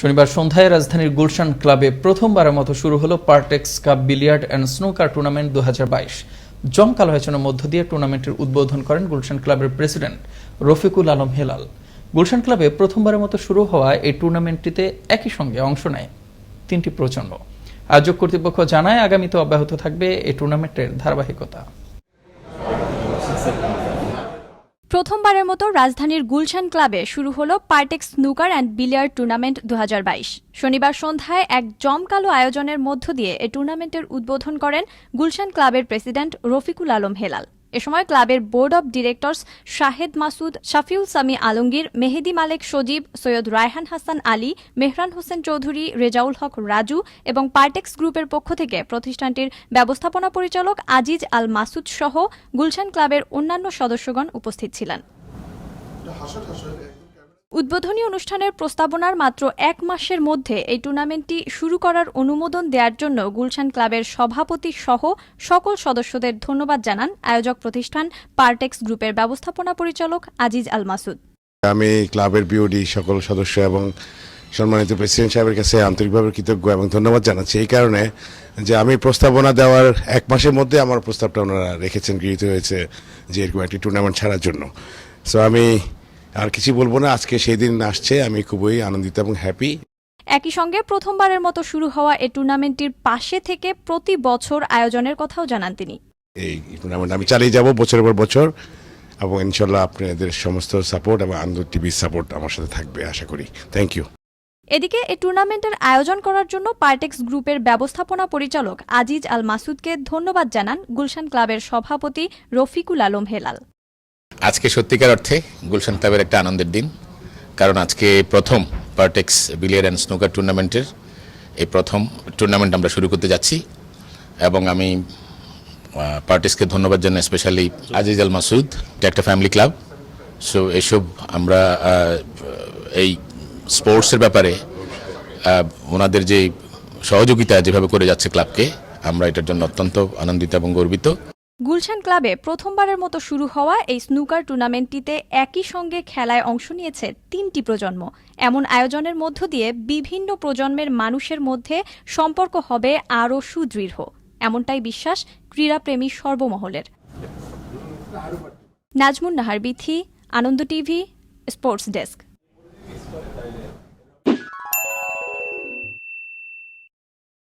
শনিবার সন্ধ্যায় রাজধানীর গুলশান ক্লাবে প্রথমবারের মতো শুরু হলো Partex cup billiard and snooker tournament দু জমকালো আয়োজনের মধ্য দিয়ে টুর্নামেন্টের উদ্বোধন করেন গুলশান ক্লাবের প্রেসিডেন্ট রফিকুল আলম হেলাল। গুলশান ক্লাবে প্রথমবারের মতো শুরু হওয়া এই টুর্নামেন্টটিতে একই সঙ্গে অংশ নেয় তিনটি প্রচণ্ড আয়োজক কর্তৃপক্ষ জানায়, আগামীতে অব্যাহত থাকবে এই টুর্নামেন্টের ধারাবাহিকতা। প্রথমবারের মতো রাজধানীর গুলশান ক্লাবে শুরু হল Partex snooker and billiard tournament দু হাজার বাইশ। শনিবার সন্ধ্যায় এক জমকালো আয়োজনের মধ্য দিয়ে এ টুর্নামেন্টের উদ্বোধন করেন গুলশান ক্লাবের প্রেসিডেন্ট রফিকুল আলম হেলাল। এ সময় ক্লাবের board of directors Shahed Masud, Shafiul Sami Alamgir, Mehedi Malek Sajib, Syed Raihan Hasan Ali, Mehran Hossain Chowdhury, Rezaul Haque Raju এবং পার্টেক্স গ্রুপের পক্ষ থেকে প্রতিষ্ঠানটির ব্যবস্থাপনা পরিচালক আজিজ আল মাসুদ সহ গুলশান ক্লাবের অন্যান্য সদস্যগণ উপস্থিত ছিলেন। উদ্বোধনী অনুষ্ঠানের প্রস্তাবনার মাত্র এক মাসের মধ্যে এই টুর্নামেন্টটি শুরু করার অনুমোদন দেওয়ার জন্য গুলশান ক্লাবের সভাপতি সহ সকল সদস্যদের ধন্যবাদ জানান আয়োজক প্রতিষ্ঠান পার্টেক্স গ্রুপের ব্যবস্থাপনা পরিচালক আজিজ আল মাসুদ। আমি ক্লাবের বিওডি সকল সদস্য এবং সম্মানিত প্রেসিডেন্ট সাহেবের কাছে আন্তরিকভাবে কৃতজ্ঞ এবং ধন্যবাদ জানাচ্ছি। এই কারণে যে আমি প্রস্তাবনা দেওয়ার এক মাসের মধ্যে আমার প্রস্তাবটা ওনারা রেখেছেন, গৃহীত হয়েছে যে এরকম একটি টুর্নামেন্ট ছাড়ার জন্য। সো আমি আর কিছু বলব না আজকে সেই দিন আসছে আমি খুবই আনন্দিত এবং হ্যাপি একই সঙ্গে প্রথমবারের মতো শুরু হওয়া এই টুর্নামেন্টটির পাশে থেকে প্রতি বছর আয়োজনের কথাও জানান তিনি। এই টুর্নামেন্ট আমি চালিয়ে যাব বছরের পর বছর এবং ইনশাল্লাহ আপনাদের সমস্ত সাপোর্ট এবং আনন্দ টিভির সাপোর্ট আমার সাথে থাকবে আশা করি। থ্যাংক ইউ এদিকে এই টুর্নামেন্টের আয়োজন করার জন্য পার্টেক্স গ্রুপের ব্যবস্থাপনা পরিচালক আজিজ আল মাসুদকে ধন্যবাদ জানান গুলশান ক্লাবের সভাপতি রফিকুল আলম হেলাল। আজকে সত্যিকার অর্থে গুলশান ক্লাবের একটা আনন্দের দিন, কারণ আজকে প্রথম পার্টেক্স বিলিয়ার অ্যান্ড স্নুকার টুর্নামেন্টের এই প্রথম টুর্নামেন্ট আমরা শুরু করতে যাচ্ছি। এবং আমি পার্টিসকে ধন্যবাদ জানাই স্পেশালি আজিজ আল মাসুদ এটা একটা ফ্যামিলি ক্লাব সো এসব আমরা এই স্পোর্টসের ব্যাপারে ওনাদের যে সহযোগিতা যেভাবে করে যাচ্ছে ক্লাবকে আমরা এটার জন্য অত্যন্ত আনন্দিত এবং গর্বিত। গুলশান ক্লাবে প্রথমবারের মতো শুরু হওয়া এই স্নুকার টুর্নামেন্টটিতে একই সঙ্গে খেলায় অংশ নিয়েছে তিনটি প্রজন্ম। এমন আয়োজনের মধ্য দিয়ে বিভিন্ন প্রজন্মের মানুষের মধ্যে সম্পর্ক হবে আরও সুদৃঢ়। এমনটাই বিশ্বাস ক্রীড়াপ্রেমী সর্বমহলের। Nazmun Nahar Bithi Ananda TV, sports desk.